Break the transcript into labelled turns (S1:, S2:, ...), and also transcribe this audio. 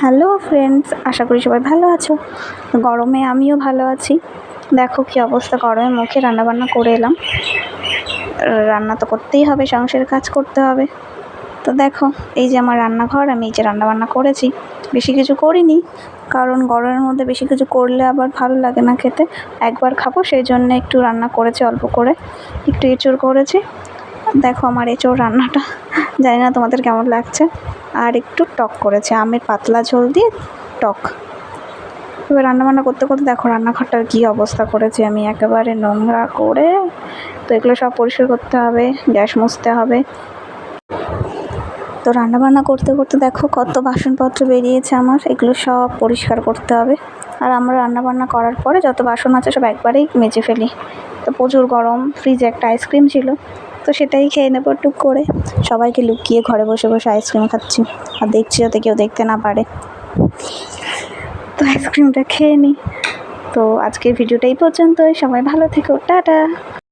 S1: Hello friends আশা করি সবাই ভালো আছো। গরমে আমিও ভালো আছি। দেখো কী অবস্থা, গরমে মুখে রান্নাবান্না করে এলাম। রান্না তো করতেই হবে, সংসারের কাজ করতে হবে। তো দেখো, এই যে আমার রান্নাঘর, আমি এই যে রান্নাবান্না করেছি। বেশি কিছু করিনি, কারণ গরমের মধ্যে বেশি কিছু করলে আবার ভালো লাগে না খেতে। একবার খাব, সেই জন্য একটু রান্না করেছি, অল্প করে। একটু এঁচড় করেছি। দেখো আমার এঁচড় রান্নাটা। জানি না তোমাদের কেমন লাগছে। আর একটু টক করেছে, আমের পাতলা ঝোল দিয়ে টক। এবার রান্নাবান্না করতে করতে দেখো রান্নাঘরটার কী অবস্থা করেছি। আমি একেবারে নোংরা করে তো এগুলো সব পরিষ্কার করতে হবে, গ্যাস মুছতে হবে। তো রান্নাবান্না করতে করতে দেখো কত বাসনপত্র বেরিয়েছে আমার, এগুলো সব পরিষ্কার করতে হবে। আর আমরা রান্নাবান্না করার পরে যত বাসন আছে সব একবারেই মেজে ফেলি। তো প্রচুর গরম, ফ্রিজে একটা আইসক্রিম ছিল। তো সেটাই খেয়ে নেব টুক করে। সবাইকে লুকিয়ে ঘরে বসে বসে আইসক্রিম খাচ্ছি। আর দেখছি যাতে কেউ দেখতে না পারে। তো আইসক্রিমটা খেয়ে নিই তো আজকের ভিডিওটাই পর্যন্ত সবাই ভালো থেকো। টাটা!